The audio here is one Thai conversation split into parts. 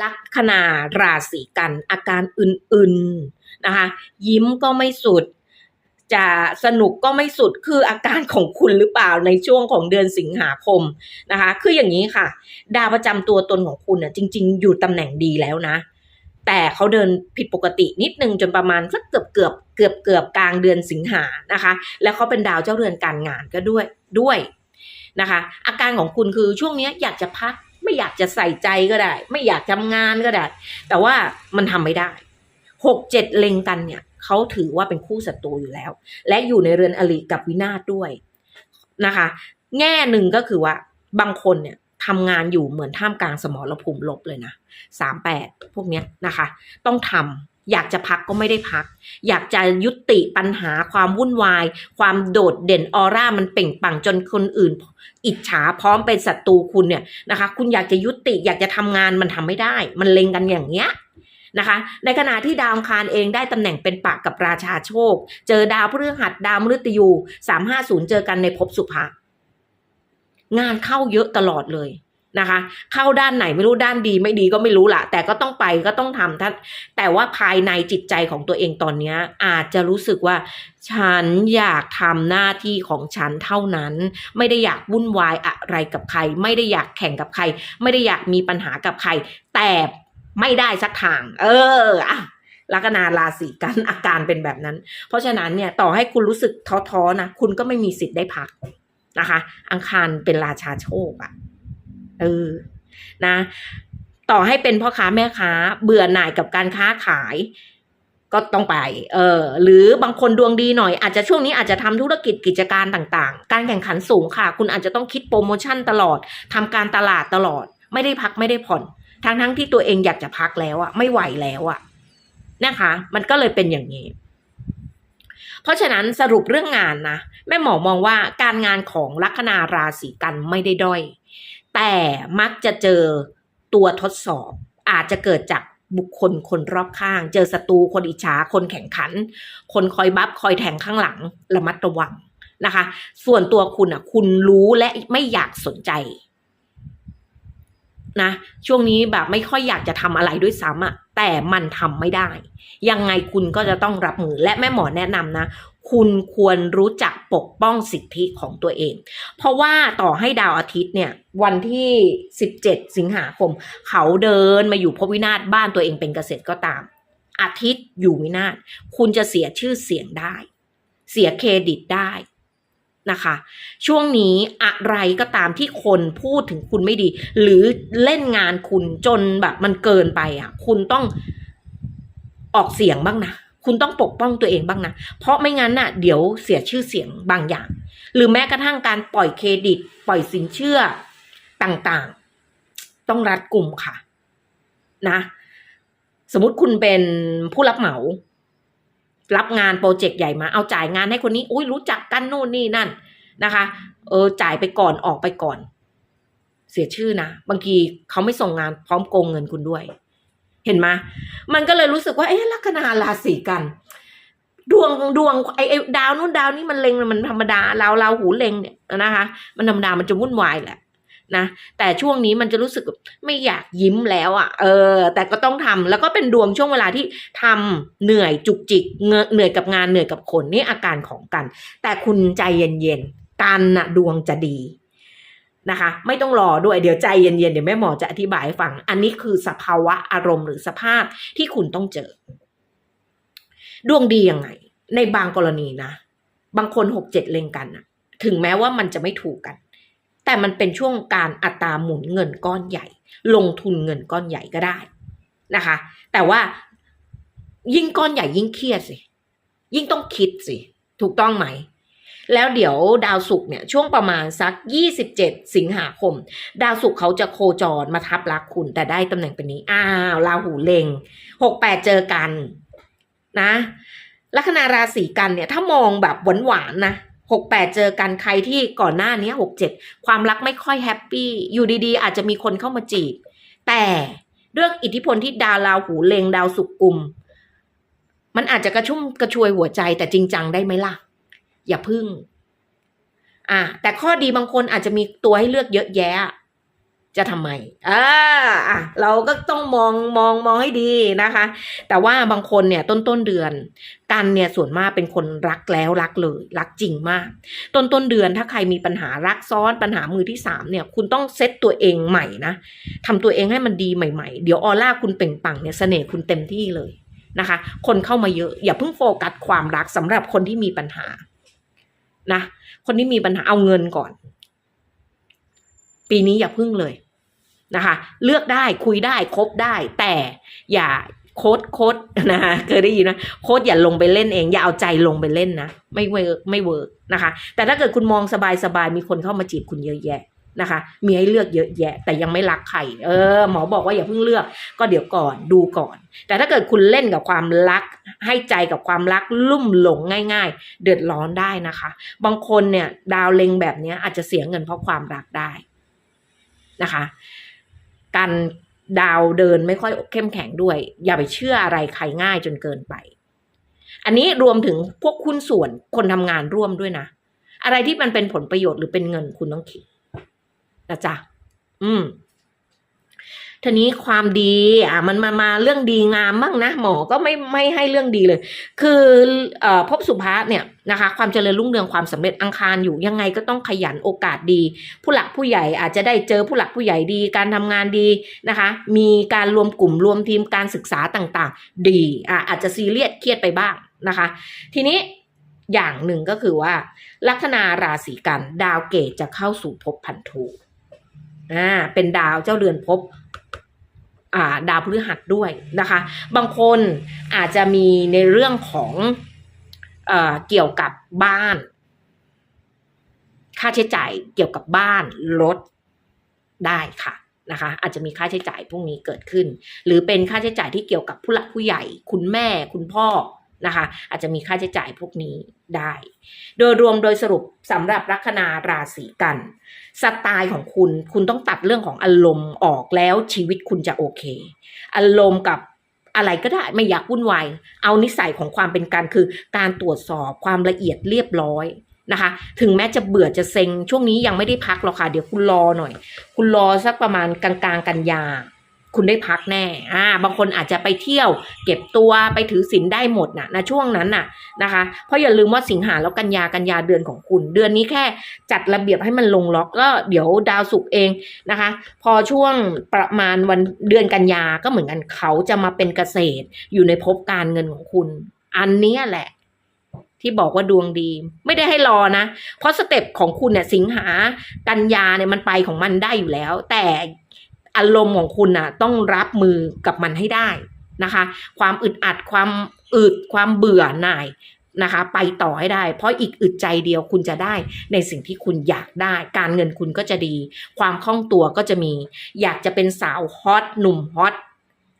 ลัคนาราศีกันอาการอื่นๆนะคะ ยิ้มก็ไม่สุด จะสนุกก็ไม่สุดคืออาการของคุณหรือเปล่าในช่วงของเดือนสิงหาคมนะคะ คืออย่างนี้ค่ะ ดาวประจำตัวตนของคุณน่ะจริง ๆ อยู่ตำแหน่งดีแล้วนะ แต่เขาเดินผิดปกตินิดนึงจนประมาณสักเกือบเกือบเกือบเกือบกลางเดือนสิงหานะคะ แล้วเขาเป็นดาวเจ้าเรือนการงานก็ด้วยด้วยนะคะ อาการของคุณคือช่วงนี้อยากจะพัก ไม่อยากจะใส่ใจก็ได้ ไม่อยากทำงานก็ได้ แต่ว่ามันทำไม่ได้หกเจ็ดเล็งกันเนี่ยเขาถือว่าเป็นคู่ศัตรูอยู่แล้ว และอยู่ในเรือนอริกับวินาศด้วยนะคะ แง่หนึ่งก็คือว่าบางคนเนี่ยทำงานอยู่เหมือนท่ามกลางสมรภูมิลบเลยนะสามแปดพวกเนี้ยนะคะ ต้องทำ อยากจะพักก็ไม่ได้พัก อยากจะยุติปัญหาความวุ่นวาย ความโดดเด่นออร่ามันเปล่งปังจนคนอื่น อิจฉาพร้อมเป็นศัตรูคุณเนี่ยนะคะ คุณอยากจะยุติอยากจะทำงานมันทำไม่ได้ มันเล็งกันอย่างเงี้ยนะคะ ในขณะที่ดาวอังคารเองได้ตำแหน่งเป็นปากกับราชาโชค เจอดาวพฤหัสดาวมฤตยูสามห้าศูนย์เจอกันในภพสุภะงานเข้าเยอะตลอดเลย นะคะ เข้าด้านไหนไม่รู้ด้านดีไม่ดีก็ไม่รู้ละแต่ก็ต้องไปก็ต้องทำท่านแต่ว่าภายในจิตใจของตัวเองตอนนี้อาจจะรู้สึกว่า ฉันอยากทำหน้าที่ของฉันเท่านั้น ไม่ได้อยากวุ่นวายอะไรกับใคร ไม่ได้อยากแข่งกับใคร ไม่ได้อยากมีปัญหากับใคร แต่ไม่ได้สักทาง เอออะลัคนาราศีกันอาการเป็นแบบนั้น เพราะฉะนั้นเนี่ยต่อให้คุณรู้สึกท้อๆนะคุณก็ไม่มีสิทธิ์ได้พักนะคะ อังคารเป็นราชาโชคอะ เออ นะ ต่อให้เป็นพ่อค้าแม่ค้า เบื่อหน่ายกับการค้าขาย ก็ต้องไป เออ หรือบางคนดวงดีหน่อย อาจจะช่วงนี้อาจจะทำธุรกิจกิจการต่างๆ การแข่งขันสูงค่ะ คุณอาจจะต้องคิดโปรโมชั่นตลอดทำการตลาดตลอด ไม่ได้พักไม่ได้ผ่อน ทั้งทั้งที่ตัวเองอยากจะพักแล้วอะไม่ไหวแล้วอะนะคะ มันก็เลยเป็นอย่างนี้เพราะฉะนั้นสรุปเรื่องงานนะ แม่หมอมองว่าการงานของลัคนาราศีกันไม่ได้ด้อย แต่มักจะเจอตัวทดสอบ อาจจะเกิดจากบุคคลคนรอบข้าง เจอศัตรูคนอิจฉาคนแข่งขัน คนคอยบัฟคอยแทงข้างหลังระมัดระวังนะคะ ส่วนตัวคุณอะ คุณรู้และไม่อยากสนใจนะช่วงนี้แบบไม่ค่อยอยากจะทำอะไรด้วยซ้ำอะแต่มันทำไม่ได้ ยังไงคุณก็จะต้องรับมือและแม่หมอแนะนำนะ คุณควรรู้จักปกป้องสิทธิของตัวเอง เพราะว่าต่อให้ดาวอาทิตย์เนี่ย วันที่ 17 สิงหาคม เขาเดินมาอยู่พบวินาศบ้านตัวเองเป็นเกษตรก็ตาม อาทิตย์อยู่วินาศคุณจะเสียชื่อเสียงได้ เสียเครดิตได้นะคะ ช่วงนี้อะไรก็ตามที่คนพูดถึงคุณไม่ดี หรือเล่นงานคุณจนแบบมันเกินไปอะ คุณต้องออกเสียงบ้างนะ คุณต้องปกป้องตัวเองบ้างนะ เพราะไม่งั้นน่ะ เดี๋ยวเสียชื่อเสียงบางอย่าง หรือแม้กระทั่งการปล่อยเครดิต ปล่อยสินเชื่อต่างๆ ต้องรัดกลุ่มค่ะ นะ สมมติคุณเป็นผู้รับเหมา รับงานโปรเจกต์ใหญ่มา เอาจ่ายงานให้คนนี้ อุ้ยรู้จักกันนู่นนี่นั่นนะคะ เออจ่ายไปก่อนออกไปก่อน เสียชื่อนะ บางทีเขาไม่ส่งงานพร้อมโกงเงินคุณด้วย เห็นไหมมันก็เลยรู้สึกว่าเอ๊ะลัคนาราศีกัน ดวงดวงไอ้ดาวนู้นดาวนี้มันเล็งมันธรรมดาเราเราหูเล็งเนี่ยนะคะ มันธรรมดามันจะวุ่นวายแหละนะแต่ช่วงนี้มันจะรู้สึกไม่อยากยิ้มแล้วอะ่ะ เออ แต่ก็ต้องทำแล้วก็เป็นดวงช่วงเวลาที่ทำเหนื่อยจุกจิกเงเหนื่อยกับงานเหนื่อยกับคนนี่อาการของกัน แต่คุณใจเย็นๆกันน่ะดวงจะดี นะคะ ไม่ต้องรอด้วยเดี๋ยวใจเย็นๆเดี๋ยวแม่หมอจะอธิบายให้ฟัง อันนี้คือสภาวะอารมณ์หรือสภาพที่คุณต้องเจอ ดวงดียังไง ในบางกรณีนะ บางคนหกเจ็ดเลงกันนะถึงแม้ว่ามันจะไม่ถูกกัน แต่มันเป็นช่วงการอัตราหมุนเงินก้อนใหญ่ ลงทุนเงินก้อนใหญ่ก็ได้นะคะ แต่ว่ายิ่งก้อนใหญ่ยิ่งเครียดสิ ยิ่งต้องคิดสิ ถูกต้องไหม แล้วเดี๋ยวดาวศุกร์เนี่ยช่วงประมาณสัก 27 สิงหาคม ดาวศุกร์เขาจะโคจรมาทับลักคุณแต่ได้ตำแหน่งเป็นนี้ อ้าวราหูเลง68 เจอกันนะลัคนาราศีกันเนี่ยถ้ามองแบบหวานๆนะหกแปดเจอกันใครที่ก่อนหน้านี้หกเจ็ดความรักไม่ค่อยแฮปปี้อยู่ดีๆ อาจจะมีคนเข้ามาจีบ แต่เรื่องอิทธิพลที่ดาวราหูเลงดาวสุกกุม มันอาจจะกระชุ่มกระชวยหัวใจแต่จริงจังได้ไหมล่ะ อย่าพึ่ง อ่า แต่ข้อดีบางคนอาจจะมีตัวให้เลือกเยอะแยะ จะทำไมอ่าอะเราก็ต้องมองมองมองให้ดีนะคะ แต่ว่าบางคนเนี่ยต้นต้นเดือน กันเนี่ยส่วนมากเป็นคนรักแล้วรักเลย รักจริงมาก ต้นต้นเดือนถ้าใครมีปัญหารักซ้อนปัญหามือที่สามเนี่ย คุณต้องเซตตัวเองใหม่นะทำตัวเองให้มันดีใหม่ๆ เดี๋ยวออร่าคุณเป่งปังเนี่ยเสน่ห์คุณเต็มที่เลยนะคะ คนเข้ามาเยอะ อย่าเพิ่งโฟกัสความรักสำหรับคนที่มีปัญหา นะคนที่มีปัญหาเอาเงินก่อน ปีนี้อย่าพึ่งเลยนะคะ เลือกได้คุยได้คบได้ แต่อย่าโคดโคดนะคะเคยได้ยินนะโคดอย่าลงไปเล่นเอง อย่าเอาใจลงไปเล่นนะ ไม่เวิร์กไม่เวิร์กนะคะ แต่ถ้าเกิดคุณมองสบายๆมีคนเข้ามาจีบคุณเยอะแยะ นะคะ มีให้เลือกเยอะแยะ แต่ยังไม่รักใครเออ หมอบอกว่าอย่าเพิ่งเลือก ก็เดี๋ยวก่อนดูก่อน แต่ถ้าเกิดคุณเล่นกับความรัก ให้ใจกับความรักลุ่มหลงง่าย ๆ เดือดร้อนได้นะคะ บางคนเนี่ยดาวเล็งแบบนี้อาจจะเสียเงินเพราะความรักได้นะคะ การดาวเดินไม่ค่อยเข้มแข็งด้วย อย่าไปเชื่ออะไรใครง่ายจนเกินไป อันนี้รวมถึงพวกคุณส่วนคนทำงานร่วมด้วยนะ อะไรที่มันเป็นผลประโยชน์หรือเป็นเงินคุณต้องคิด นะจ๊ะอืมทีนี้ความดีอะมันมามาเรื่องดีงามบ้างนะหมอก็ไม่ไม่ให้เรื่องดีเลย คือเอ่อภพสุภาเนี่ยนะคะ ความเจริญรุ่งเรืองความสำเร็จอังคารอยู่ยังไงก็ต้องขยันโอกาสดี ผู้หลักผู้ใหญ่อาจจะได้เจอผู้หลักผู้ใหญ่ดี การทำงานดีนะคะ มีการรวมกลุ่มรวมทีมการศึกษาต่างๆ ดีอะอาจจะซีเรียสเครียดไปบ้างนะคะ ทีนี้อย่างหนึ่งก็คือว่า ลัคนาราศีกันดาวเกตจะเข้าสู่ภพพันธุ อ่าเป็นดาวเจ้าเรือนภพอ่าดาวพฤหัสด้วยนะคะ บางคนอาจจะมีในเรื่องของเอ่อเกี่ยวกับบ้าน ค่าใช้จ่ายเกี่ยวกับบ้านรถได้ค่ะนะคะอาจจะมีค่าใช้จ่ายพวกนี้เกิดขึ้น หรือเป็นค่าใช้จ่ายที่เกี่ยวกับผู้หลักผู้ใหญ่ คุณแม่คุณพ่อ นะคะ อาจจะมีค่าใช้จ่ายพวกนี้ได้ โดยรวมโดยสรุปสำหรับลัคนาราศีกัน สไตล์ของคุณคุณต้องตัดเรื่องของอารมณ์ออกแล้วชีวิตคุณจะโอเค อารมณ์กับอะไรก็ได้ไม่อยากวุ่นวายเอานิสัยของความเป็นการคือการตรวจสอบความละเอียดเรียบร้อยนะคะ ถึงแม้จะเบื่อจะเซ็ง ช่วงนี้ยังไม่ได้พักหรอกค่ะ เดี๋ยวคุณรอหน่อย คุณรอสักประมาณกลางๆ กันยา คุณได้พักแน่ อ่า บางคนอาจจะไปเที่ยว เก็บตัวไปถือศีลได้หมดน่ะนะช่วงนั้นน่ะนะคะ เพราะอย่าลืมว่าสิงหาแล้วกันยากันยาเดือนของคุณ เดือนนี้แค่จัดระเบียบให้มันลงล็อกก็เดี๋ยวดาวศุกเองนะคะ พอช่วงประมาณวันเดือนกันยาก็เหมือนกันเขาจะมาเป็นเกษตร อยู่ในภพการเงินของคุณ อันนี้แหละที่บอกว่าดวงดี ไม่ได้ให้รอนะ เพราะสเต็ปของคุณเนี่ยสิงหากันยาเนี่ยมันไปของมันได้อยู่แล้ว แต่ อารมณ์ของคุณน่ะต้องรับมือกับมันให้ได้นะคะ ความอึดอัดความอึดความเบื่อหน่ายนะคะ ไปต่อให้ได้ เพราะอีกอึดใจเดียวคุณจะได้ในสิ่งที่คุณอยากได้ การเงินคุณก็จะดี ความคล่องตัวก็จะมี อยากจะเป็นสาวฮอตหนุ่มฮอต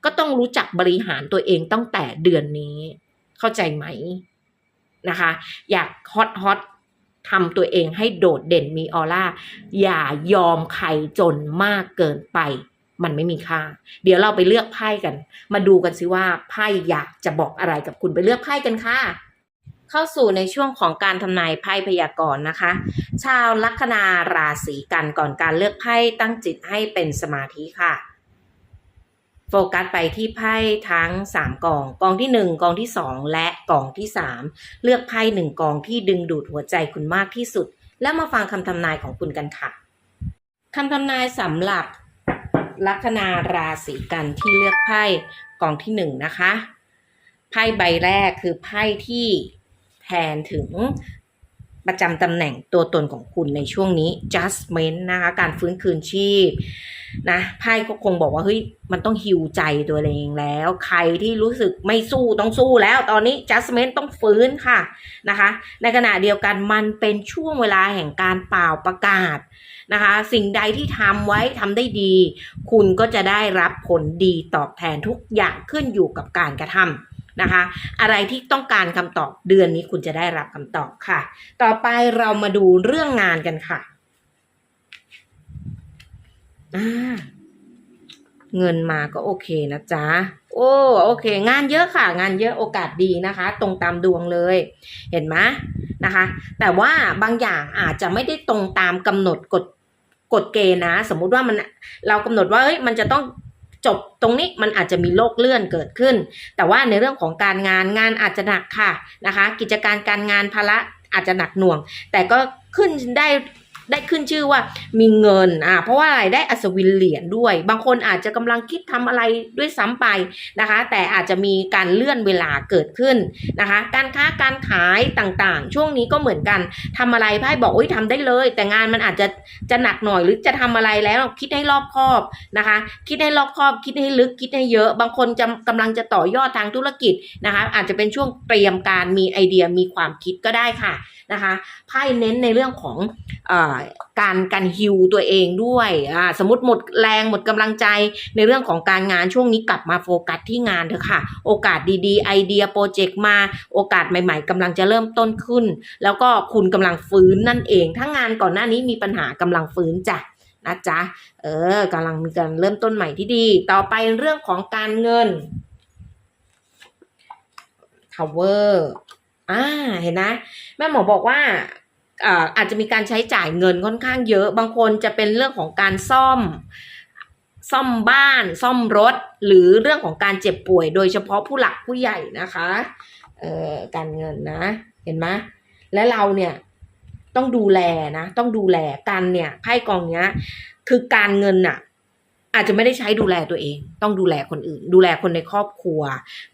ก็ต้องรู้จักบริหารตัวเองตั้งแต่เดือนนี้ เข้าใจไหมนะคะ อยากฮอตฮอตทำตัวเองให้โดดเด่นมีออร่า อย่ายอมใครจนมากเกินไป มันไม่มีค่า เดี๋ยวเราไปเลือกไพ่กัน มาดูกันสิว่าไพ่อยากจะบอกอะไรกับคุณไปเลือกไพ่กันค่ะ เข้าสู่ในช่วงของการทำนายไพ่พยากรณ์นะคะ ชาวลัคนาราศีกันก่อนการเลือกไพ่ตั้งจิตให้เป็นสมาธิค่ะโฟกัสไปที่ไพ่ทั้ง 3กอง กองที่ 1 กองที่ 2 และกองที่ 3 เลือกไพ่หนึ่งกองที่ดึงดูดหัวใจคุณมากที่สุด แล้วมาฟังคำทำนายของคุณกันค่ะคำทำนายสำหรับ ลัคนาราศีกันที่เลือกไพ่กองที่หนึ่งนะคะ ไพ่ใบแรกคือไพ่ที่แทนถึงประจำตำแหน่งตัวตนของคุณในช่วงนี้ judgment นะคะ การฟื้นคืนชีพ นะไพ่ก็คงบอกว่าเฮ้ยมันต้องฮิวใจตัวเองแล้ว ใครที่รู้สึกไม่สู้ต้องสู้แล้ว ตอนนี้ judgment ต้องฟื้นค่ะนะคะ ในขณะเดียวกันมันเป็นช่วงเวลาแห่งการเป่าประกาศนะคะ สิ่งใดที่ทำไว้ทำได้ดี คุณก็จะได้รับผลดีตอบแทนทุกอย่างขึ้นอยู่กับการกระทำนะคะ อะไรที่ต้องการคำตอบเดือนนี้คุณจะได้รับคำตอบค่ะ ต่อไปเรามาดูเรื่องงานกันค่ะ เงินมาก็โอเคนะจ๊ะ โอ้โอเค งานเยอะค่ะ งานเยอะโอกาสดีนะคะ ตรงตามดวงเลย เห็นไหมนะคะ แต่ว่าบางอย่างอาจจะไม่ได้ตรงตามกำหนดกฎกฎเกณฑ์นะ สมมุติว่ามันเรากำหนดว่าเฮ้ยมันจะต้องจบตรงนี้มันอาจจะมีโรคเลื่อนเกิดขึ้น แต่ว่าในเรื่องของการงานงานอาจจะหนักค่ะนะคะ กิจการการงานภาระอาจจะหนักหน่วง แต่ก็ขึ้นได้ ได้ขึ้นชื่อว่ามีเงินอ่าเพราะว่าอะไรได้อัศวินเหรียญด้วย บางคนอาจจะกำลังคิดทำอะไรด้วยซ้ำไปนะคะ แต่อาจจะมีการเลื่อนเวลาเกิดขึ้นนะคะ การค้าการขายต่างๆ ช่วงนี้ก็เหมือนกันทำอะไรไพ่บอกโอ้ยทำได้เลย แต่งานมันอาจจะจะหนักหน่อยหรือจะทำอะไรแล้วคิดให้รอบคอบนะคะ คิดให้รอบคอบคิดให้ลึกคิดให้เยอะ บางคนจะกำลังจะต่อยอดทางธุรกิจนะคะ อาจจะเป็นช่วงเตรียมการมีไอเดียมีความคิดก็ได้ค่ะ นะคะไพ่เน้นในเรื่องของอการการฮิวตัวเองด้วยสมมติหมดแรงหมดกำลังใจในเรื่องของการงานช่วงนี้กลับมาโฟกัสที่งานเถอะค่ะ โอกาสดีๆ ไอเดียโปรเจกต์มาโอกาสใหม่ ๆกำลังจะเริ่มต้นขึ้น แล้วก็คุณกำลังฟื้นนั่นเองถ้างานก่อนหน้านี้มีปัญหากำลังฟื้นจ้ะนะจ๊ะ เออกำลังมีการเริ่มต้นใหม่ที่ดี ต่อไปเรื่องของการเงิน Tower อ่าเห็นนะแม่หมอบอกว่าอาอาจจะมีการใช้จ่ายเงินค่อนข้างเยอะ บางคนจะเป็นเรื่องของการซ่อม ซ่อมบ้าน ซ่อมรถ หรือเรื่องของการเจ็บป่วย โดยเฉพาะผู้หลักผู้ใหญ่นะคะเอ่อการเงินนะ เห็นไหมและเราเนี่ยต้องดูแลนะ ต้องดูแลกันเนี่ยไพ่กองเนี้ย คือการเงินน่ะ อาจจะไม่ได้ใช้ดูแลตัวเอง ต้องดูแลคนอื่น ดูแลคนในครอบครัว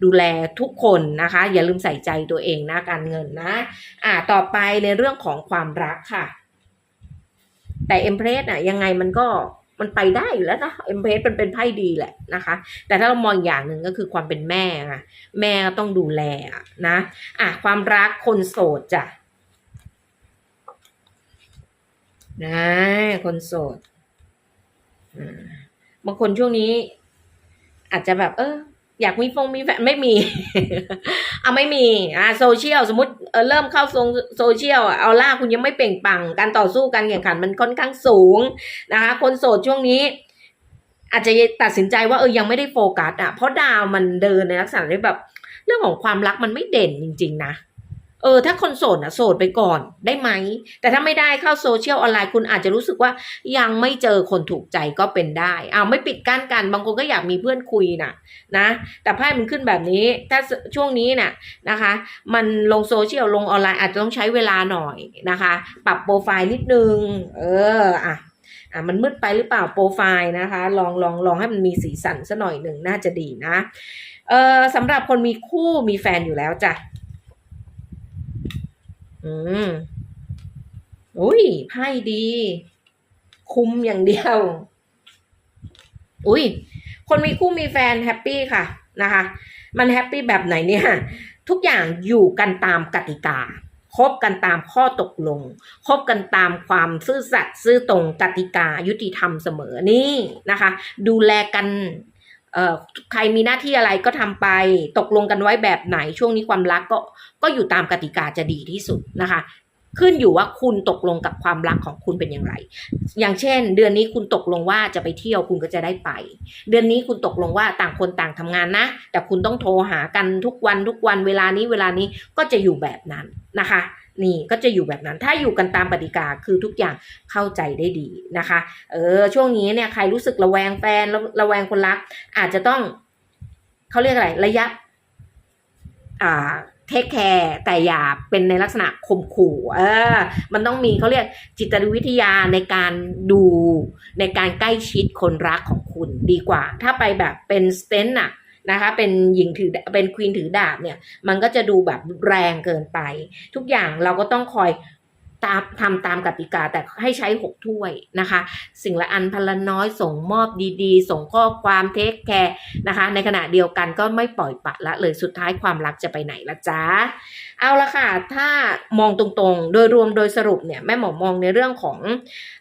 ดูแลทุกคนนะคะ อย่าลืมใส่ใจตัวเองนะการเงินนะอ่าต่อไปในเรื่องของความรักค่ะ แต่เอ็มเพรสอะยังไงมันก็มันไปได้อยู่แล้วนะเอ็มเพรสมันเป็นไพ่ดีแหละนะคะ แต่ถ้าเรามองอย่างหนึ่งก็คือความเป็นแม่อะแม่ต้องดูแลนะอะความรักคนโสดจ้ะนะคนโสด บางคนช่วงนี้ อาจจะแบบ เอออยากมีฟงมีแฟนไม่มีเอาไม่มีอ่าโซเชียลสมมติเออเริ่มเข้าโซโซเชียลเอาล่าคุณยังไม่เปล่งปลัง การต่อสู้การแข่งขันมันค่อนข้างสูงนะคะ คนโสดช่วงนี้ อาจจะตัดสินใจว่าเออยังไม่ได้โฟกัสอะเพราะดาวมันเดินในลักษณะที่แบบ เรื่องของความรักมันไม่เด่นจริง ๆ นะ ออถ้าคนโสดอะโสดไปก่อนได้ไหม แต่ถ้าไม่ได้เข้าโซเชียลออนไลน์คุณอาจจะรู้สึกว่ายังไม่เจอคนถูกใจก็เป็นได้อ้าวไม่ปิดกั้นกัน บางคนก็อยากมีเพื่อนคุยน่ะนะ แต่ไพ่มันขึ้นแบบนี้ ถ้าช่วงนี้น่ะนะคะ มันลงโซเชียลลงออนไลน์อาจจะต้องใช้เวลาหน่อยนะคะ ปรับโปรไฟล์นิดนึง เอออะอะมันมืดไปหรือเปล่าโปรไฟล์นะคะ ลองลองลองให้มันมีสีสันซะหน่อยหนึ่งน่าจะดีนะเออสำหรับคนมีคู่มีแฟนอยู่แล้วจ้ะ อืมอุ้ยไพ่ดี คุมอย่างเดียว อุ้ยคนมีคู่มีแฟนแฮปปี้ค่ะนะคะ มันแฮปปี้แบบไหนเนี่ย ทุกอย่างอยู่กันตามกติกาคบกันตามข้อตกลง คบกันตามความซื่อสัตย์ซื่อตรงกติกายุติธรรมเสมอนี่นะคะ ดูแลกัน ใครมีหน้าที่อะไรก็ทำไป ตกลงกันไว้แบบไหนช่วงนี้ความรักก็ก็อยู่ตามกติกาจะดีที่สุดนะคะ ขึ้นอยู่ว่าคุณตกลงกับความรักของคุณเป็นอย่างไร อย่างเช่น เดือนนี้คุณตกลงว่าจะไปเที่ยวคุณก็จะได้ไป เดือนนี้คุณตกลงว่าต่างคนต่างทำงานนะ แต่คุณต้องโทรหากันทุกวันทุกวันเวลานี้เวลานี้ก็จะอยู่แบบนั้นนะคะนี่ก็จะอยู่แบบนั้นถ้าอยู่กันตามกติกาคือทุกอย่างเข้าใจได้ดีนะคะเออช่วงนี้เนี่ยใครรู้สึกระแวงแฟนระระแวงคนรัก อาจจะต้องเขาเรียกอะไรระยะ อ่า เทคแคร์แต่อย่าเป็นในลักษณะข่มขู่เออมันต้องมีเขาเรียกจิตวิทยาในการดูในการใกล้ชิดคนรักของคุณดีกว่า ถ้าไปแบบเป็นสเตนน่ะนะคะเป็นหญิงถือเป็นควีนถือดาบเนี่ย มันก็จะดูแบบแรงเกินไป ทุกอย่างเราก็ต้องคอย ตามทำตามกติกาแต่ให้ใช้หกถ้วยนะคะ สิ่งละอันพันละน้อยส่งมอบดีๆ ส่งข้อความเทคแคร์นะคะ ในขณะเดียวกันก็ไม่ปล่อยปะละเลยสุดท้ายความรักจะไปไหนละจ๊ะเอาละค่ะ ถ้ามองตรงๆ โดยรวมโดยสรุปเนี่ยแม่หมอมองในเรื่องของ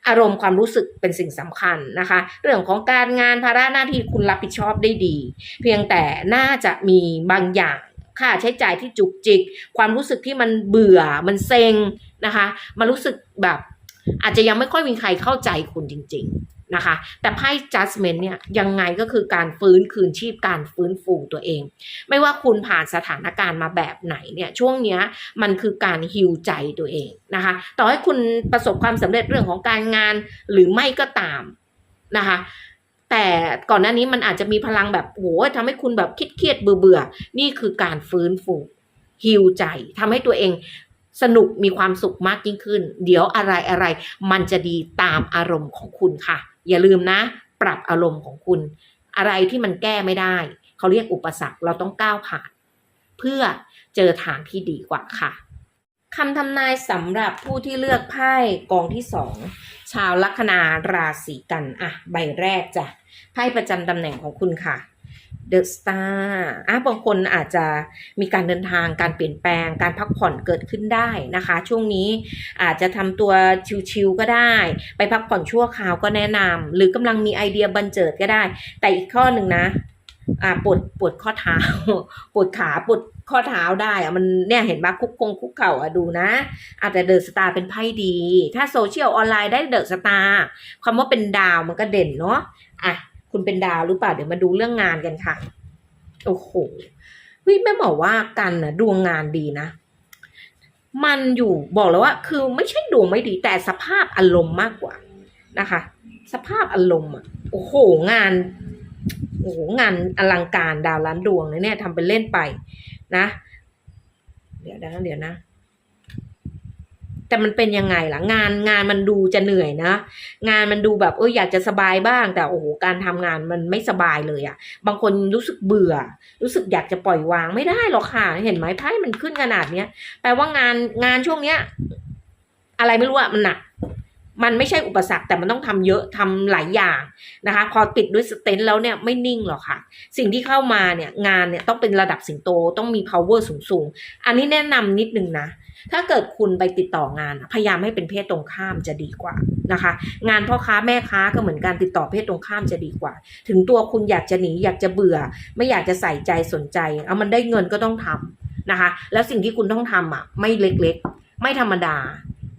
อารมณ์ความรู้สึกเป็นสิ่งสำคัญนะคะ เรื่องของการงานภาระหน้าที่คุณรับผิดชอบได้ดี เพียงแต่น่าจะมีบางอย่าง ค่าใช้จ่ายที่จุกจิก ความรู้สึกที่มันเบื่อมันเซ็งนะคะมันรู้สึกแบบอาจจะยังไม่ค่อยมีใครเข้าใจคุณจริง ๆนะคะ แต่ไพ่ judgment เนี่ยยังไงก็คือการฟื้นคืนชีพการฟื้นฟูตัวเอง ไม่ว่าคุณผ่านสถานการณ์มาแบบไหนเนี่ยช่วงเนี้ยมันคือการฮิวใจตัวเองนะคะ ต่อให้คุณประสบความสำเร็จเรื่องของการงานหรือไม่ก็ตามนะคะ แต่ก่อนหน้านี้มันอาจจะมีพลังแบบโหทำให้คุณแบบคิดเครียดเบื่อเบื่อๆนี่คือการฟื้นฟูฮิวใจทำให้ตัวเองสนุกมีความสุขมากยิ่งขึ้น เดี๋ยวอะไรอะไรมันจะดีตามอารมณ์ของคุณค่ะ อย่าลืมนะ ปรับอารมณ์ของคุณ อะไรที่มันแก้ไม่ได้ เขาเรียกอุปสรรคเราต้องก้าวผ่าน เพื่อเจอทางที่ดีกว่าค่ะ คำทำนายสำหรับผู้ที่เลือกไพ่กองที่สองชาวลัคนาราศีกันอะใบแรกจ้ะไพ่ประจำตำแหน่งของคุณค่ะ The Star อะบางคนอาจจะมีการเดินทางการเปลี่ยนแปลง การพักผ่อนเกิดขึ้นได้นะคะ ช่วงนี้อาจจะทำตัวชิวๆก็ได้ ไปพักผ่อนชั่วคราวก็แนะนำหรือกำลังมีไอเดียบันเจิดก็ได้ แต่อีกข้อหนึ่งนะอ่าปวดปวดข้อเท้า ปวดขาปวด ข้อเท้าได้อะมันเนี่ยเห็นปะคุกคงคุกเข่าอะดูนะอาจจะเดอะสตาร์เป็นไพ่ดี ถ้าโซเชียลออนไลน์ได้เดอะสตาร์คำว่าเป็นดาวมันก็เด่นเนาะอะคุณเป็นดาวหรือเปล่าเดี๋ยวมาดูเรื่องงานกันค่ะ โอ้โหเฮ้ยแม่บอกว่ากันนะดวงงานดีนะ มันอยู่บอกแล้วว่า คือไม่ใช่ดวงไม่ดีแต่สภาพอารมณ์มากกว่านะคะ สภาพอารมณ์อะโอ้โหงานโอ้โหงานอลังการดาวล้านดวงเลยเนี่ยทำเป็นเล่นไป นะ เดี๋ยวนะเดี๋ยวนะ แต่มันเป็นยังไงล่ะ งานงานมันดูจะเหนื่อยนะ งานมันดูแบบเอออยากจะสบายบ้าง แต่โอ้โหการทำงานมันไม่สบายเลยอะ่ะ บางคนรู้สึกเบื่อ รู้สึกอยากจะปล่อยวางไม่ได้หรอกค่ะ เห็นไหมไพ่มันขึ้นขนาดเนี้ยแปลว่างานงานช่วงเนี้ย อะไรไม่รู้อะมันหนัก มันไม่ใช่อุปสรรคแต่มันต้องทำเยอะทำหลายอย่างนะคะ พอติดด้วยสเตนแล้วเนี่ยไม่นิ่งหรอกค่ะ สิ่งที่เข้ามาเนี่ยงานเนี่ยต้องเป็นระดับสิงโตต้องมี power สูงๆอันนี้แนะนำนิดนึงนะ ถ้าเกิดคุณไปติดต่องานพยายามให้เป็นเพศตรงข้ามจะดีกว่านะคะ งานพ่อค้าแม่ค้าก็เหมือนการติดต่อเพศตรงข้ามจะดีกว่า ถึงตัวคุณอยากจะหนีอยากจะเบื่อ ไม่อยากจะใส่ใจสนใจ เอามันได้เงินก็ต้องทำนะคะ แล้วสิ่งที่คุณต้องทำอะไม่เล็กๆ ไม่ธรรมดา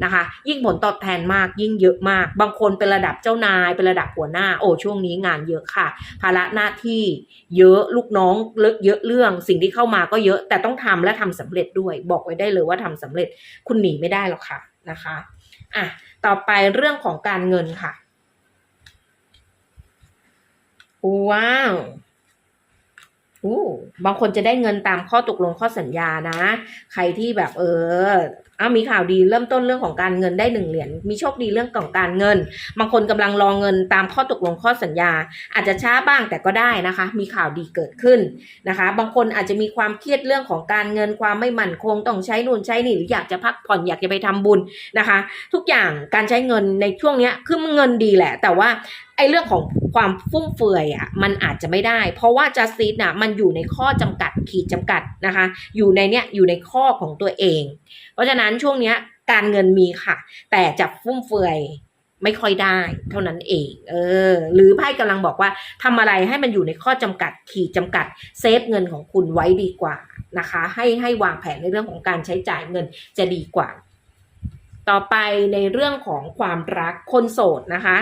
นะคะ ยิ่งผลตอบแทนมากยิ่งเยอะมาก บางคนเป็นระดับเจ้านายเป็นระดับหัวหน้า โอ้ช่วงนี้งานเยอะค่ะ ภาระหน้าที่เยอะลูกน้องเลอะเยอะเรื่อง สิ่งที่เข้ามาก็เยอะแต่ต้องทำและทำสำเร็จด้วย บอกไว้ได้เลยว่าทำสำเร็จคุณหนีไม่ได้หรอกค่ะนะคะอะต่อไปเรื่องของการเงินค่ะว้าวอู้บางคนจะได้เงินตามข้อตกลงข้อสัญญานะ ใครที่แบบเออ อ้ามีข่าวดีเริ่มต้นเรื่องของการเงินได้หนึ่งเหรียญมีโชคดีเรื่องของการเงิน บางคนกำลังรอเงินตามข้อตกลงข้อสัญญา อาจจะช้าบ้างแต่ก็ได้นะคะ มีข่าวดีเกิดขึ้นนะคะ บางคนอาจจะมีความเครียดเรื่องของการเงินความไม่มั่นคงต้องใช้นู่นใช้นี่หรืออยากจะพักผ่อนอยากจะไปทำบุญนะคะ ทุกอย่างการใช้เงินในช่วงนี้คือเงินดีแหละ แต่ว่า ไอ้เรื่องของความฟุ่มเฟือยอะมันอาจจะไม่ได้ เพราะว่าจัสติสน่ะมันอยู่ในข้อจำกัดขีดจำกัดนะคะ อยู่ในเนี้ยอยู่ในข้อของตัวเอง เพราะฉะนั้นช่วงเนี้ยการเงินมีค่ะ แต่จะฟุ่มเฟือยไม่ค่อยได้เท่านั้นเอง เออ หรือไพ่กำลังบอกว่าทำอะไรให้มันอยู่ในข้อจำกัด ขีดจำกัด เซฟเงินของคุณไว้ดีกว่านะคะ ให้ให้วางแผนในเรื่องของการใช้จ่ายเงินจะดีกว่า ต่อไปในเรื่องของความรักคนโสดนะคะ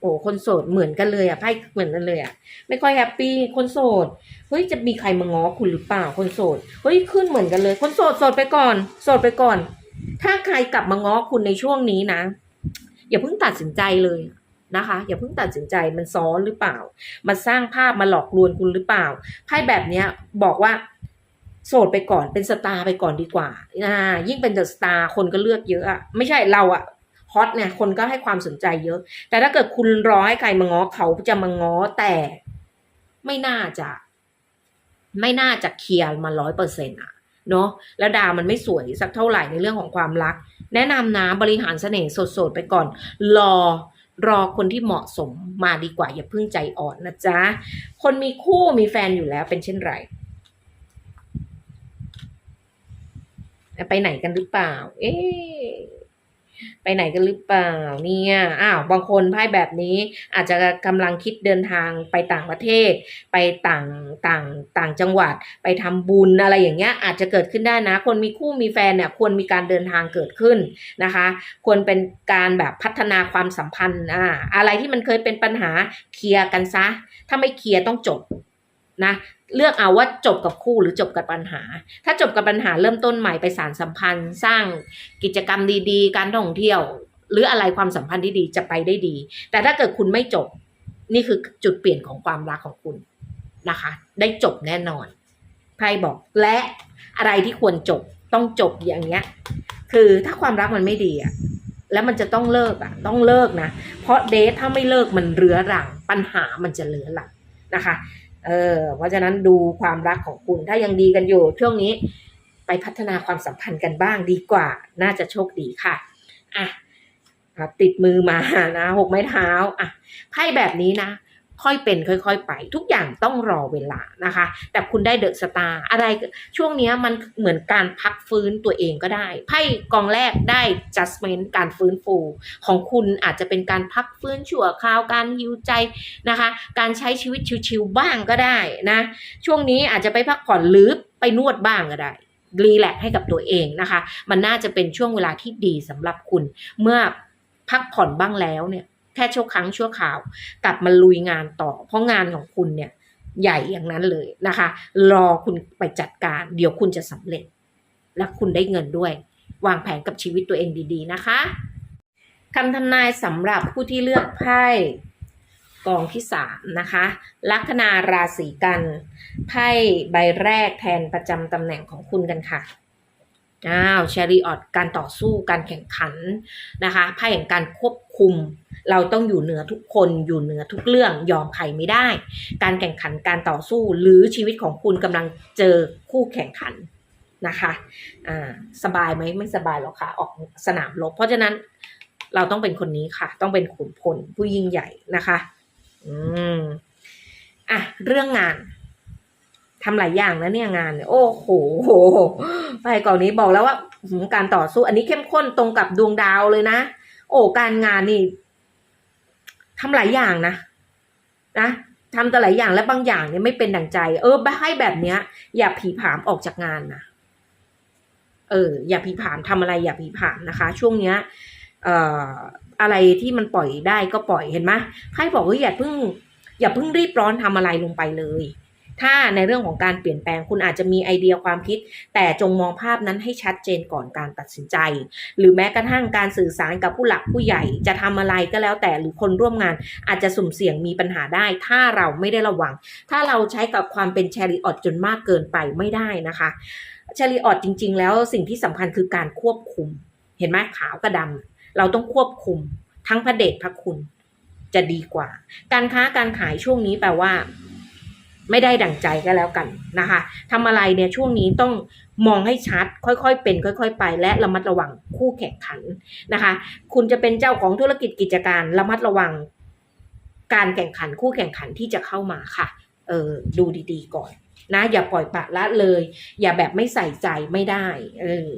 โอ้คนโสดเหมือนกันเลยอะไพ่เหมือนกันเลยอะไม่ค่อยแฮปปี้คนโสดเฮ้ยจะมีใครมาง้อคุณหรือเปล่าคนโสดเฮ้ยขึ้นเหมือนกันเลย คนโสดโสดไปก่อน โสดไปก่อน ถ้าใครกลับมาง้อคุณในช่วงนี้นะ อย่าเพิ่งตัดสินใจเลยนะคะ อย่าเพิ่งตัดสินใจมันซ้อนหรือเปล่า มันสร้างภาพมาหลอกลวงคุณหรือเปล่าไพ่แบบเนี้ยบอกว่าโสดไปก่อนเป็นสตาร์ไปก่อนดีกว่าอ่ายิ่งเป็นเดอะสตาร์คนก็เลือกเยอะอะไม่ใช่เราอะ ฮอตเนี่ยคนก็ให้ความสนใจเยอะ แต่ถ้าเกิดคุณรอให้ใครมาง้อเขาจะมาง้อแต่ไม่น่าจะ ไม่น่าจะเคลียร์มาร้อยเปอร์เซ็นต์อะเนาะแล้วดาวมันไม่สวยสักเท่าไหร่ในเรื่องของความรัก แนะนำนะบริหารเสน่ห์สดๆไปก่อน รอรอคนที่เหมาะสมมาดีกว่า อย่าเพิ่งใจอ่อนนะจ๊ะ คนมีคู่มีแฟนอยู่แล้วเป็นเช่นไร ไปไหนกันหรือเปล่า เอ๊ ไปไหนกันหรือเปล่าเนี่ยอ้าวบางคนไพ่แบบนี้อาจจะกำลังคิดเดินทางไปต่างประเทศ ไปต่างต่างต่างจังหวัด ไปทำบุญอะไรอย่างเงี้ยอาจจะเกิดขึ้นได้นะ คนมีคู่มีแฟนเนี่ยควรมีการเดินทางเกิดขึ้นนะคะ ควรเป็นการแบบพัฒนาความสัมพันธ์อ่าอะไรที่มันเคยเป็นปัญหาเคลียร์กันซะ ถ้าไม่เคลียร์ต้องจบนะ เลือกเอาว่าจบกับคู่หรือจบกับปัญหา ถ้าจบกับปัญหาเริ่มต้นใหม่ไปสารสัมพันธ์ สร้างกิจกรรมดีๆ การท่องเที่ยว หรืออะไรความสัมพันธ์ที่ดีจะไปได้ดี แต่ถ้าเกิดคุณไม่จบ นี่คือจุดเปลี่ยนของความรักของคุณนะคะ ได้จบแน่นอนไพ่บอกและอะไรที่ควรจบต้องจบอย่างเงี้ย คือถ้าความรักมันไม่ดีอะแล้วมันจะต้องเลิกอะต้องเลิกนะ เพราะเดทถ้าไม่เลิกมันเรื้อรัง ปัญหามันจะเรื้อรังนะคะ เออ เพราะฉะนั้นดูความรักของคุณ ถ้ายังดีกันอยู่ ช่วงนี้ไปพัฒนาความสัมพันธ์กันบ้างดีกว่า น่าจะโชคดีค่ะ อะอะติดมือมานะหกไม้เท้า อะไพ่แบบนี้นะ ค่อยเป็นค่อย ๆ ไป ทุกอย่างต้องรอเวลานะคะ แต่คุณได้เดอะสตาร์อะไรช่วงนี้มันเหมือนการพักฟื้นตัวเองก็ได้ ไพ่กองแรกได้ judgment การฟื้นฟู ของคุณอาจจะเป็นการพักฟื้นชั่วคราวการฮิวใจนะคะ การใช้ชีวิตชิวๆบ้างก็ได้นะช่วงนี้อาจจะไปพักผ่อนหรือไปนวดบ้างก็ได้รีแลกให้กับตัวเองนะคะ มันน่าจะเป็นช่วงเวลาที่ดีสำหรับคุณ เมื่อพักผ่อนบ้างแล้วเนี่ย ค่ชั่วครั้งชั่วคราว กลับมาลุยงานต่อ เพราะงานของคุณเนี่ยใหญ่อย่างนั้นเลยนะคะ รอคุณไปจัดการ เดี๋ยวคุณจะสำเร็จ และคุณได้เงินด้วย วางแผนกับชีวิตตัวเองดีๆนะคะคำทำนายสำหรับผู้ที่เลือกไพ่กองที่สามนะคะลัคนาราศีกันไพ่ใบแรกแทนประจำตำแหน่งของคุณกันค่ะ อ้าวชริออตการต่อสู้การแข่งขันนะคะไพ่แห่งการควบคุม เราต้องอยู่เหนือทุกคนอยู่เหนือทุกเรื่องยอมใครไม่ได้ การแข่งขันการต่อสู้หรือชีวิตของคุณกำลังเจอคู่แข่งขันนะคะอ่าสบายไหมไม่สบายหรอกค่ะออกสนามรบเพราะฉะนั้นเราต้องเป็นคนนี้ค่ะ ต้องเป็นขุนพลผู้ยิ่งใหญ่นะคะ อืมอะเรื่องงาน ทำหลายอย่างนะเนี่ยงานโอ้โหไปก่อนนี้บอกแล้วว่าการต่อสู้ อันนี้เข้มข้นตรงกับดวงดาวเลยนะ โอ้การงานนี่ทำหลายอย่างนะนะทำแต่หลายอย่างและบางอย่างเนี่ยไม่เป็นดังใจ เออให้แบบเนี้ย อย่าผีผามออกจากงานนะเออ อย่าผีผามทำอะไรอย่าผีผามนะคะ ช่วงเนี้ย เอ่ออะไรที่มันปล่อยได้ก็ปล่อยเห็นไหมไพ่บอกว่าอย่าเพิ่ง อย่าเพิ่งรีบร้อนทำอะไรลงไปเลย ถ้าในเรื่องของการเปลี่ยนแปลงคุณอาจจะมีไอเดียความคิด แต่จงมองภาพนั้นให้ชัดเจนก่อนการตัดสินใจ หรือแม้กระทั่งการสื่อสารกับผู้หลักผู้ใหญ่จะทำอะไรก็แล้วแต่หรือคนร่วมงาน อาจจะสุ่มเสี่ยงมีปัญหาได้ ถ้าเราไม่ได้ระวัง ถ้าเราใช้กับความเป็นแชริออตจนมากเกินไปไม่ได้นะคะแชริออตจริง ๆ แล้วสิ่งที่สำคัญคือการควบคุม เห็นไหมขาวกับดำเราต้องควบคุม ทั้งพระเดชพระคุณจะดีกว่า การค้าการขายช่วงนี้แปลว่า ไม่ได้ดั่งใจก็แล้วกันนะคะทำอะไรเนี่ยช่วงนี้ต้องมองให้ชัด ค่อยๆเป็น ค่อย ๆ ไป และระมัดระวังคู่แข่งขันนะคะ คุณจะเป็นเจ้าของธุรกิจกิจการระมัดระวัง การแข่งขันคู่แข่งขันที่จะเข้ามาค่ะ เออดูดีๆก่อนนะอย่าปล่อยปะละเลย อย่าแบบไม่ใส่ใจไม่ได้เออ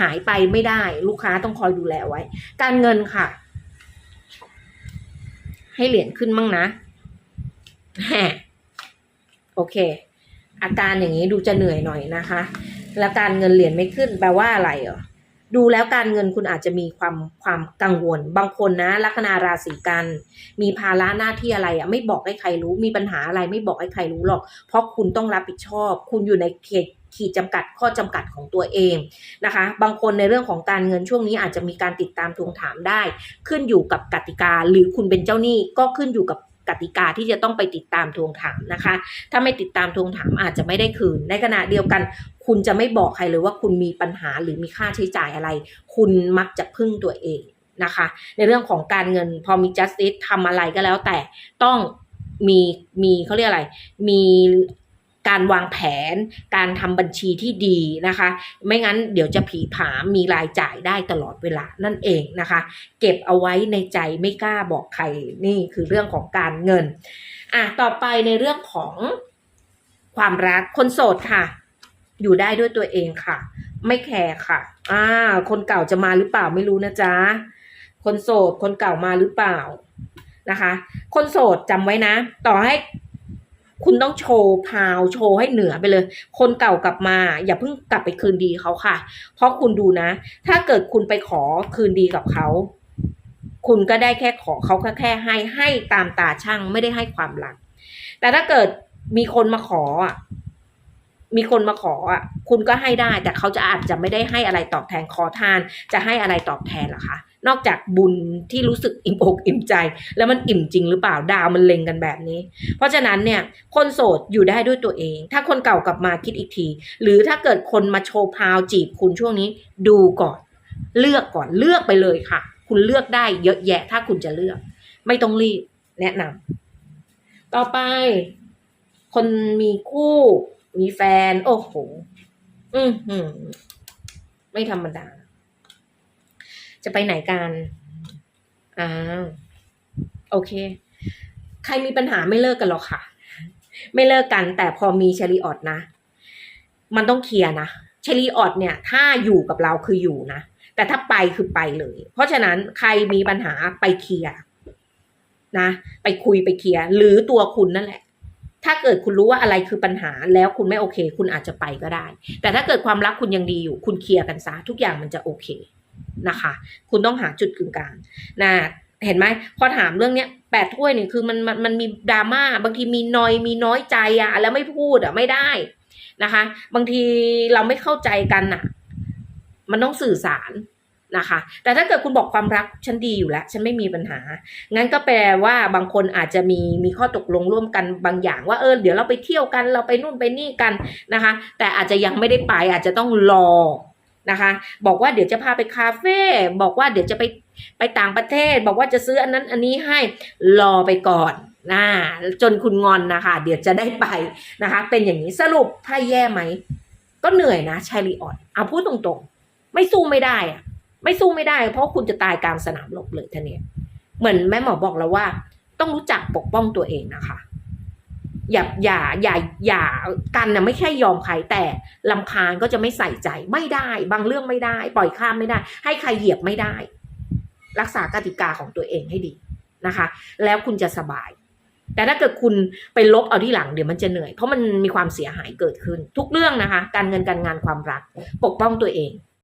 หายไปไม่ได้ ลูกค้าต้องคอยดูแลไว้ การเงินค่ะ ให้เหรียญขึ้นมั่งนะแฮะ โอเค อาการอย่างนี้ดูจะเหนื่อยหน่อยนะคะ แล้วการเงินเหรียญไม่ขึ้นแปลว่าอะไรเหรอดูแล้วการเงินคุณอาจจะมีความความกังวล บางคนนะลัคนาราศีกันมีภาระหน้าที่อะไรอะไม่บอกให้ใครรู้มีปัญหาอะไรไม่บอกให้ใครรู้หรอก เพราะคุณต้องรับผิดชอบ คุณอยู่ในเขตขีดจำกัดข้อจำกัดของตัวเองนะคะ บางคนในเรื่องของการเงินช่วงนี้อาจจะมีการติดตามทวงถามได้ ขึ้นอยู่กับกติกา หรือคุณเป็นเจ้าหนี้ก็ขึ้นอยู่กับ กติกาที่จะต้องไปติดตามทวงถามนะคะ ถ้าไม่ติดตามทวงถามอาจจะไม่ได้คืน ในขณะเดียวกัน คุณจะไม่บอกใครเลยว่าคุณมีปัญหาหรือมีค่าใช้จ่ายอะไร คุณมักจะพึ่งตัวเองนะคะ ในเรื่องของการเงินพอมี justice ทำอะไรก็แล้วแต่ต้องมีมีเขาเรียกอะไร มี การวางแผน การทำบัญชีที่ดีนะคะ ไม่งั้นเดี๋ยวจะผีผามมีรายจ่ายได้ตลอดเวลานั่นเองนะคะ เก็บเอาไว้ในใจไม่กล้าบอกใครนี่คือเรื่องของการเงินอะต่อไปในเรื่องของความรักคนโสดค่ะ อยู่ได้ด้วยตัวเองค่ะ ไม่แคร์ค่ะอ่าคนเก่าจะมาหรือเปล่าไม่รู้นะจ๊ะคนโสดคนเก่ามาหรือเปล่านะคะ คนโสดจำไว้นะ ต่อให้ คุณต้องโชว์พาวโชว์ให้เหนือไปเลย คนเก่ากลับมา อย่าเพิ่งกลับไปคืนดีเขาค่ะ เพราะคุณดูนะ ถ้าเกิดคุณไปขอคืนดีกับเขา คุณก็ได้แค่ขอเขาแค่แค่ให้ให้ตามตาช่างไม่ได้ให้ความรัก แต่ถ้าเกิดมีคนมาขออะมีคนมาขออะคุณก็ให้ได้ แต่เขาจะอาจจะไม่ได้ให้อะไรตอบแทนขอทาน จะให้อะไรตอบแทนหรอคะ นอกจากบุญที่รู้สึกอิ่มอกอิ่มใจ แล้วมันอิ่มจริงหรือเปล่าดาวมันเล็งกันแบบนี้ เพราะฉะนั้นเนี่ยคนโสดอยู่ได้ด้วยตัวเอง ถ้าคนเก่ากลับมาคิดอีกที หรือถ้าเกิดคนมาโชว์พาวจีบคุณช่วงนี้ ดูก่อน เลือกก่อนเลือกไปเลยค่ะ คุณเลือกได้เยอะแยะถ้าคุณจะเลือก ไม่ต้องรีบแนะนำต่อไป คนมีคู่มีแฟน โอ้โห อือหือไม่ธรรมดา จะไปไหนกันอ่าโอเค ใครมีปัญหาไม่เลิกกันหรอกค่ะ ไม่เลิกกัน แต่พอมีเชลีออดนะ มันต้องเคลียร์นะเชลีออดเนี่ย ถ้าอยู่กับเราคืออยู่นะแต่ถ้าไปคือไปเลย เพราะฉะนั้นใครมีปัญหาไปเคลียร์นะ ไปคุยไปเคลียร์หรือตัวคุณนั่นแหละ ถ้าเกิดคุณรู้ว่าอะไรคือปัญหาแล้วคุณไม่โอเค คุณอาจจะไปก็ได้ แต่ถ้าเกิดความรักคุณยังดีอยู่ คุณเคลียร์กันซะทุกอย่างมันจะโอเค นะคะ คุณต้องหาจุดกึ่งกลางนะเห็นไหมพอถามเรื่องเนี้ยแปดถ้วยเนี่ยคือมันมันมันมีดราม่าบางทีมีนอยมีน้อยใจอะแล้วไม่พูดอะไม่ได้นะคะ บางทีเราไม่เข้าใจกันอะมันต้องสื่อสารนะคะ แต่ถ้าเกิดคุณบอกความรักฉันดีอยู่แล้ว ฉันไม่มีปัญหา งั้นก็แปลว่าบางคนอาจจะมีมีข้อตกลงร่วมกันบางอย่างว่าเออเดี๋ยวเราไปเที่ยวกันเราไปนู่นไปนี่กันนะคะ แต่อาจจะยังไม่ได้ไปอาจจะต้องรอ นะคะ บอกว่าเดี๋ยวจะพาไปคาเฟ่บอกว่าเดี๋ยวจะไปไปต่างประเทศ บอกว่าจะซื้ออันนั้นอันนี้ให้รอไปก่อนนะจนคุณงอนนะคะ เดี๋ยวจะได้ไปนะคะ เป็นอย่างนี้สรุปไพ่แย่ไหม ก็เหนื่อยนะชายลีออนเอาพูดตรงๆ ไม่สู้ไม่ได้อะไม่สู้ไม่ได้ เพราะคุณจะตายกลางสนามรบเลยท่านเนี่ยเหมือนแม่หมอบอกแล้วว่า ต้องรู้จักปกป้องตัวเองนะคะ อย่าอย่าอย่าอย่ากันนะไม่ใช่ยอมใครแต่ลำคาญก็จะไม่ใส่ใจไม่ได้ บางเรื่องไม่ได้ ปล่อยข้ามไม่ได้ ให้ใครเหยียบไม่ได้ รักษากติกาของตัวเองให้ดีนะคะ แล้วคุณจะสบาย แต่ถ้าเกิดคุณไปลบเอาที่หลังเดี๋ยวมันจะเหนื่อย เพราะมันมีความเสียหายเกิดขึ้น ทุกเรื่องนะคะ การเงินการงานความรัก ปกป้องตัวเอง